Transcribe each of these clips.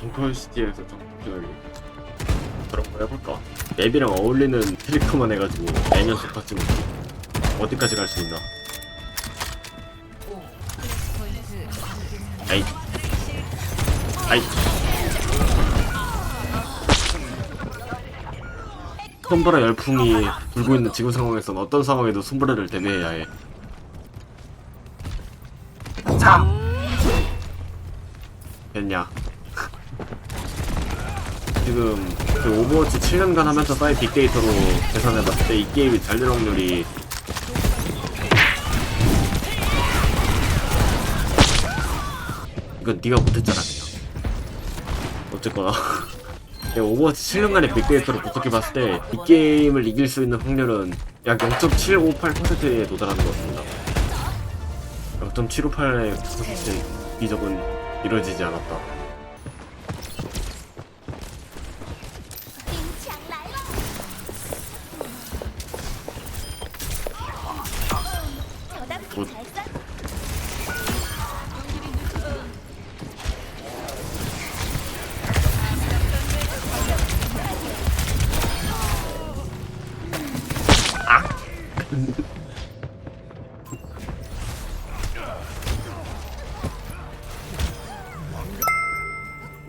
정컬시티에서 정확하게 그런 거 해볼까? 맵이랑 어울리는 캐릭터만 해가지고 매년 똑같이 먹기 어디까지 갈 수 있나? 아이 아이 손브라 열풍이 불고 있는 지금 상황에선 어떤 상황에도 손브라를 대비해야 해. 자! 됐냐? 지금 그 오버워치 7년간 하면서 쌓인 빅데이터로 계산해봤을 때 이 게임이 잘 될 확률이 이건 네가 못했잖아 그냥. 어쨌거나. 오버워치 7년간의 빅데이터를 분석해봤을 때 이 게임을 이길 수 있는 확률은 약 0.758%에 도달하는 것 같습니다. 0.758%의 이적은 이루어지지 않았다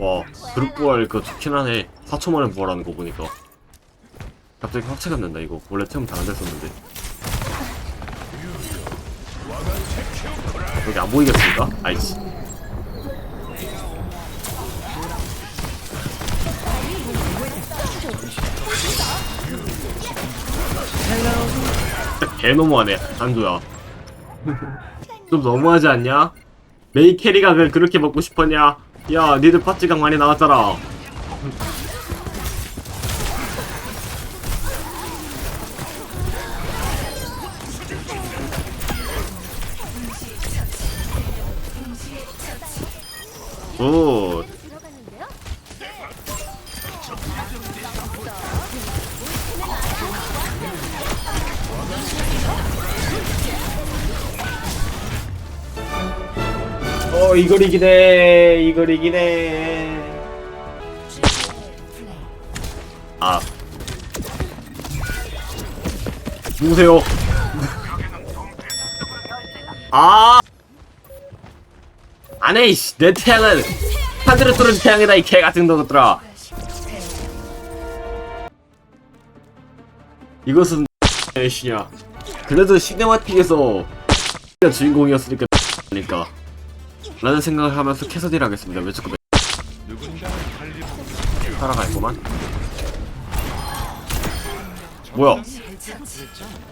와 그룹 부활 그거 좋긴 하네 4초만에 부활하는 거 보니까 갑자기 확체가 된다 이거 원래 체험 잘안 됐었는데 여기 안 보이겠습니까? 아이씨 개 너무하네 한조야 좀 너무하지 않냐? 메이 캐리각을 그렇게 먹고 싶었냐? 야, 니들 파츠각 많이 나왔잖아. 굿. 어, 이걸 이기네. 이걸 이기네. 아. 누구세요? 아! 안해, 이씨. 내 태양은 하늘에 떨어진 태양이다, 이 개 같은 놈들아. 이것은 애쉬냐. 그래도 시네마틱에서 주인공이었으니까 니까 라는 생각을 하면서 캐서디를 하겠습니다. 왜 자꾸 살아갈구만. 뭐야?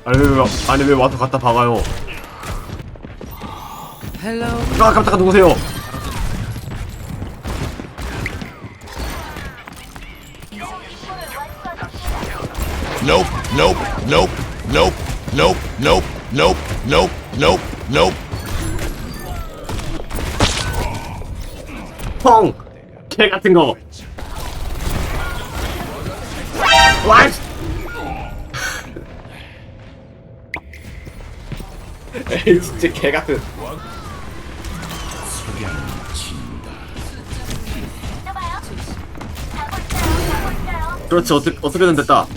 아니 왜, 왜 아니 왜 와서 갖다 박아요? 아 깜짝아 누구세요? Nope, nope, nope, nope, nope, nope, nope, nope, nope, nope. 펑! 개 같은 거. 와! 씨. 에이 진짜 개 같은. 그렇지 어떻게 어떻게든 됐다.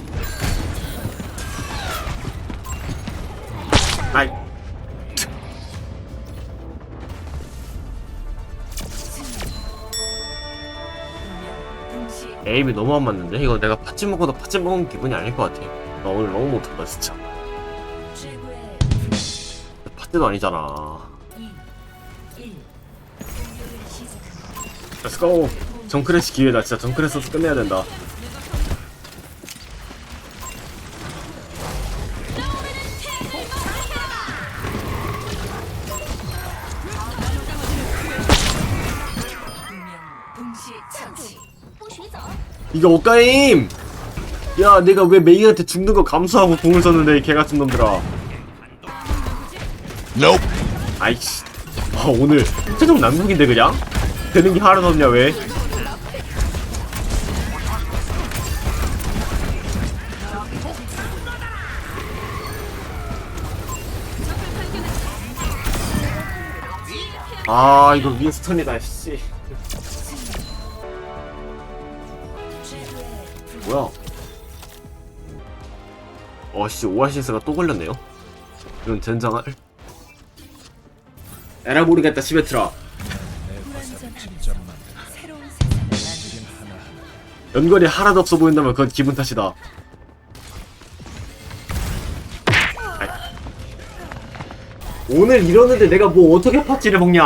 아이. 에임이 너무 안 맞는데? 이거 내가 팥찜 먹어도 팥찜 먹은 기분이 아닐 것 같아. 나 오늘 너무 못한다, 진짜. 팥찜도 아니잖아. 렛츠고! 정크래시 기회다. 진짜 정크래시에서 끝내야 된다. 참치 이게 옷가임! 야, 내가 왜 메이한테 죽는 거 감수하고 공을 썼는데, 이 개같은 놈들아. Nope. 아이씨. 아, 오늘 최종 난국인데, 그냥? 되는 게 하나도 없냐, 왜? 아, 이거 윈스턴이다, 씨. 뭐야? 어씨 오아시스가 또 걸렸네요. 이런 젠장할. 에라 모르겠다 시베트라. 연결이 하나도 없어 보인다면 그건 기분 탓이다. 오늘 이러는데 내가 뭐 어떻게 파티를 먹냐?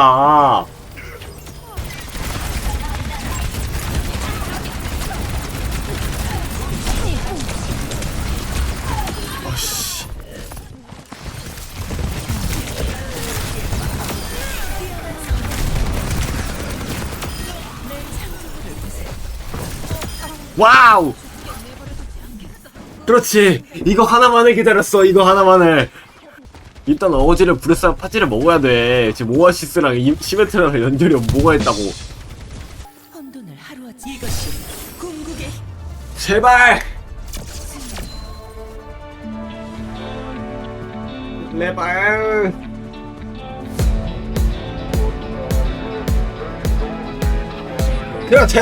와우! 그렇지! 이거 하나만을 기다렸어, 이거 하나만을! 일단 어거지를 브레스랑 파티를 먹어야 돼. 지금 오아시스랑 이- 시메트랑 연결이 뭐가 있다고. 혼돈을 하루아침 이것이 궁극의 제발! 제발! 그렇지!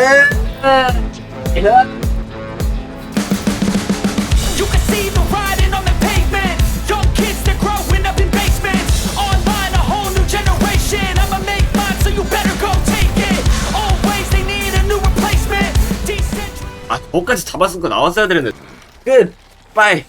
You can see the riding on the pavement. Young kids, they're growing up in basements. Online, a whole new generation. I'ma make mine, so you better go take it. Always, they need a new replacement. Decent. 아, 저까지 잡았으니까 나왔어야 되는데. 끝! 빠이!